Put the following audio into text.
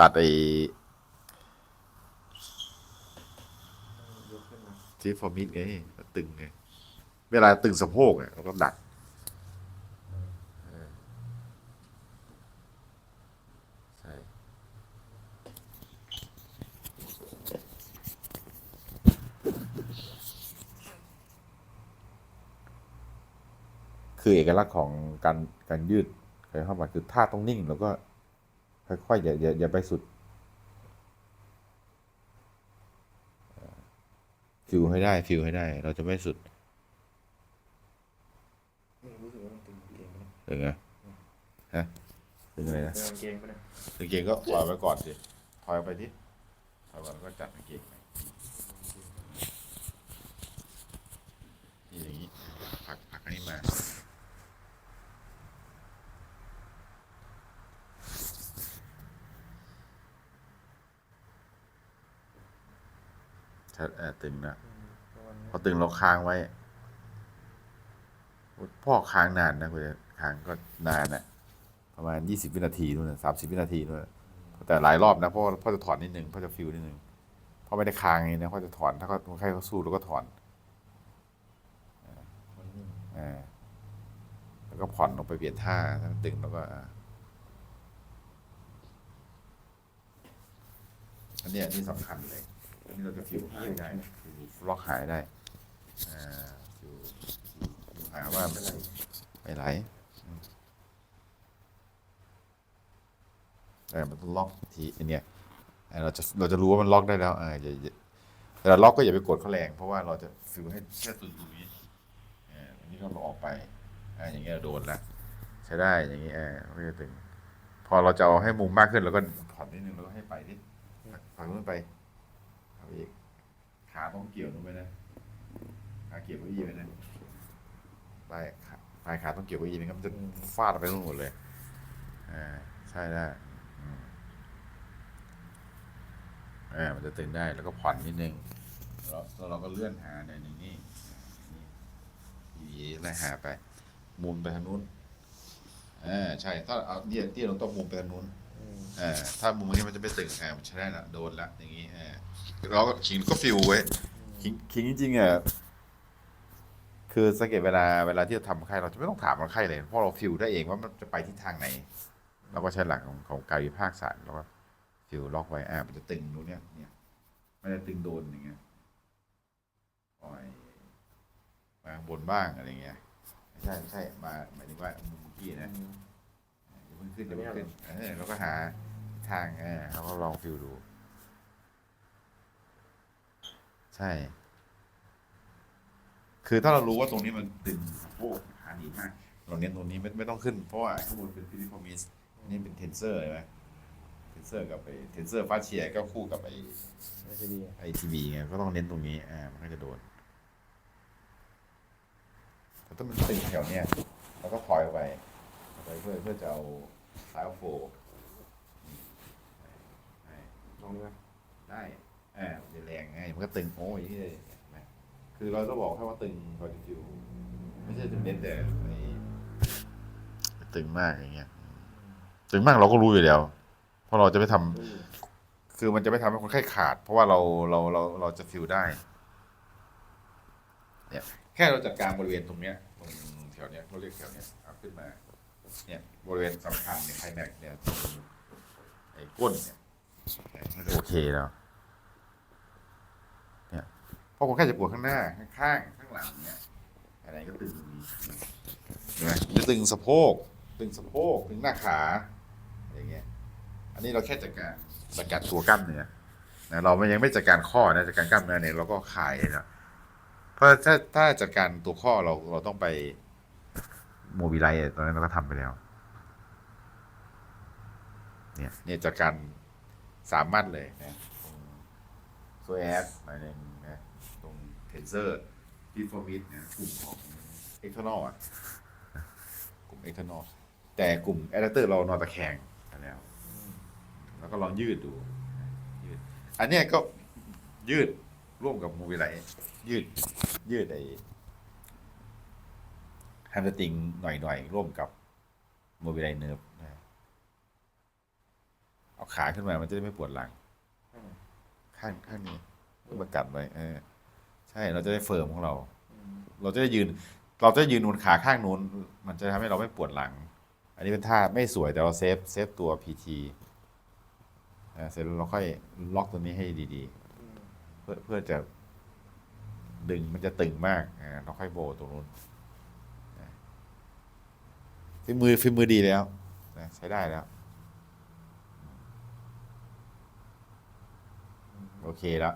ดัดไอ้ยกขึ้นมาที่ฟอร์มิดไงตึงไงเวลาตึงสะโพกเนี่ยเราก็ดัดใช่คือเอกลักษณ์ของการการยืดเคยเข้ามาคือท่าต้องนิ่งแล้วก็ ค่อยๆอย่าอย่าอย่าไปสุดฟิลให้ได้ฟิลให้ได้ เราจะไม่สุดไม่รู้สึกว่ามันตึงเกงปะถึงไงฮะถึงอะไรเนี่ยนะเป็นกางเกงปะเนี่ยถึงเกงก็ถอยไปก่อนสิถอยไปที่ถอยก่อนแล้วก็จัดกางเกงไปนี่อย่างนี้ผลักผลักให้มา ชัดเออตึงนะอืมประมาณนี้พอตึงเราค้างไว้ พ่อค้างนานนะคุณค้างก็นานนะประมาณยี่สิบวินาทีนู่นสามสิบวินาทีนู่นนะแต่หลายรอบนะเพราะว่าพ่อจะถอนนิดนึงพ่อจะฟิลนิดนึงพ่อไม่ได้ค้างไงนะพ่อจะถอน ถ้าเขาคนไข้เขาสู้เราก็ถอนมันนิ่งอ่าแล้วก็ผ่อนลงไปเปลี่ยนท่าถ้ามันตึงแล้วก็อ่าอันเนี้ยที่สำคัญเลยอั นนี้เราจะฟิลหายได้ล็อกหายได้อ่าฟิลฟิลหาว่าไม่ไหลไม่ไหลอืมแต่มันต้องล็อกทีอันเนี้ยอ่าเราจะเราจะรู้ว่ามันล็อกได้แล้วอ่าอย่าอย่าแต่ล็อกก็อย่าไปกดเขาแรง เพราะว่าเราจะฟิลให้แค่ตัวตรงนี้อ่าอันนี้ก็ออกไปอ่าอย่างเงี้ยโดนล้วใช้ได้อย่างงี้อ่าไม่จะตึงพอเราจะเอาให้มุมมากขึ้นเราก็ผ่อนนิดนึงแล้วก็ให้ไปที่ฝั่งนู้นไป เอาอีก ขาต้องเกี่ยวลงไปนะ ขาเกี่ยวเก้าอี้ไว้นะปลายขาปลายขาต้องเกี่ยวเก้าอี้ไม่งั้นมันจะฟาดไปนู่นหมดเลย อ่า ใช่ได้อืมอ่า มันจะตึงได้ แล้วก็ผ่อนนิดนึงแล้วแล้วเราก็เลื่อนหาเนี่ยอย่างนี้ยีไล่หาไป มุมไปทางนู้น อ่า ใช่ ถ้าเอาเนี่ยที่เราต้องมุมไปทางนู้น อืมอ่าถ้ามุมนี้มันจะไม่ตึงอ่ามันใช้ได้ละโดนละอย่างงี้อ่าเราก็ขิงก็ฟิวไว้ขิงขิงจริงๆอะคือสังเกตเวลาเวลาที่เราทำไข้เราจะไม่ต้องถามคนไข้เลยเพราะเราฟิวได้เองว่ามันจะไปทิศทางไหน เราก็ใช้หลักของของกายวิภาคศาสตร์แล้วก็ฟิวล็อกไว้อ่ามันจะตึงตรงเนี้ยเนี่ยมันจะตึงโดนอย่างเงี้ยปล่อยมาข้างบนบ้างอะไรเงี้ยไม่ใช่ไม่ใช่มาหมายถึงว่ามุมเมื่อกี้นะอย่าเพิ่งขึ้นอย่าเพิ่งขึ้นเออเราก็หา ทางเออเราก็ลองฟิลดู ใช่ คือถ้าเรารู้ว่าตรงนี้มันตึงโอ้หาดีมากเราเน้นตรงนี้ไม่ไม่ต้องขึ้นเพราะว่าข้างบนเป็นฟิลิปโพมิสนี่เป็นเทนเซอร์ใช่ไหมเทนเซอร์กับไอเทนเซอร์ฟาเชียก็คู่กับไอไม่ใช่ดีไอทีวีไงก็ต้องเน้นตรงนี้อ่ามันก็จะโดนแต่ถ้ามันตึงแถวเนี้ยเราก็ถอยออกไปออกไปเพื่อเพื่อจะเอาสายโฟได้ องดูนะได้อ่ามันจะแรงไงมันก็ตึงโอ้ยที่เลยเห็นไหมคือเราต้องบอกแค่ว่าตึงพอจะฟิวไม่ใช่ตึงเน้นแต่ไอ้ตึงมากอย่างเงี้ยตึงมากเราก็รู้อยู่แล้ว เพราะเราจะไม่ทำอืมคือมันจะไม่ทำให้คนไข้ขาด เพราะว่าเราเราเราเราจะฟิลได้ เนี่ย แค่เราจัดการบริเวณตรงเนี้ยตรงแถวเนี้ยเขาเรียกแถวเนี้ยเอาขึ้นมา เนี่ยบริเวณสำคัญเนี่ยไคลแม็กซ์เนี่ยตรงไอ้ก้นเนี่ย โอเคแล้วเนี่ยเพราะคนไข้จะปวดข้างหน้า ข้างๆข้างหลังเนี่ยอะไรก็ตึงตรงนี้เห็นไหมจะตึงสะโพก ตึงสะโพกตึงหน้าขาอย่างเงี้ย อันนี้เราแค่จัดการจัดการตัวกล้ามเนื้อนะเราไม่ยังไม่จัดการข้อนะจัดการกล้ามเนื้อเนี่ยเราก็คลายนะเพราะถ้าถ้าจัดการตัวข้อเราเราต้องไปโมบิไลตอนนั้นเราก็ทำไปแล้ว เนี่ยเนี่ยจัดการ สามมัดเลยนะตรงโซแอสหมายถึงนะตรงเทนเซอร์พีฟอร์มิดนะกลุ่มของเอ็กเทอร์นอลอะกลุ่มเอ็กเทอร์นอลแต่กลุ่มแอดเตอร์เรานอนตะแคงแล้ว แล้วก็ลองยืดดูยืดอันเนี้ยก็ยืดร่วมกับมูวิไลยืด ยืดไอ้แฮมสตริงหน่อยๆ ร่วมกับมูวิไลเนิร์ฟนะ เอาขาขึ้นมามันจะได้ไม่ปวดหลัง ข้างไหนข้างข้างนี้ก็มากัดไว้เออ ใช่เราจะได้เฟิร์มของเราอืมเราจะได้ยืน เราจะได้ยืนนูนขาข้างนู้น มันจะทำให้เราไม่ปวดหลัง อันนี้เป็นท่าไม่สวยแต่เราเซฟเซฟตัว PT อ่าเสร็จแล้วเราค่อยล็อกตัวนี้ให้ดีอืมๆเพื่อเพื่อจะดึงมันจะตึงมากอ่าเราค่อยโบว์ตรงนู้นอ่าฝีมือฝีมือดีแล้วนะใช้ได้แล้ว โอเคแล้ว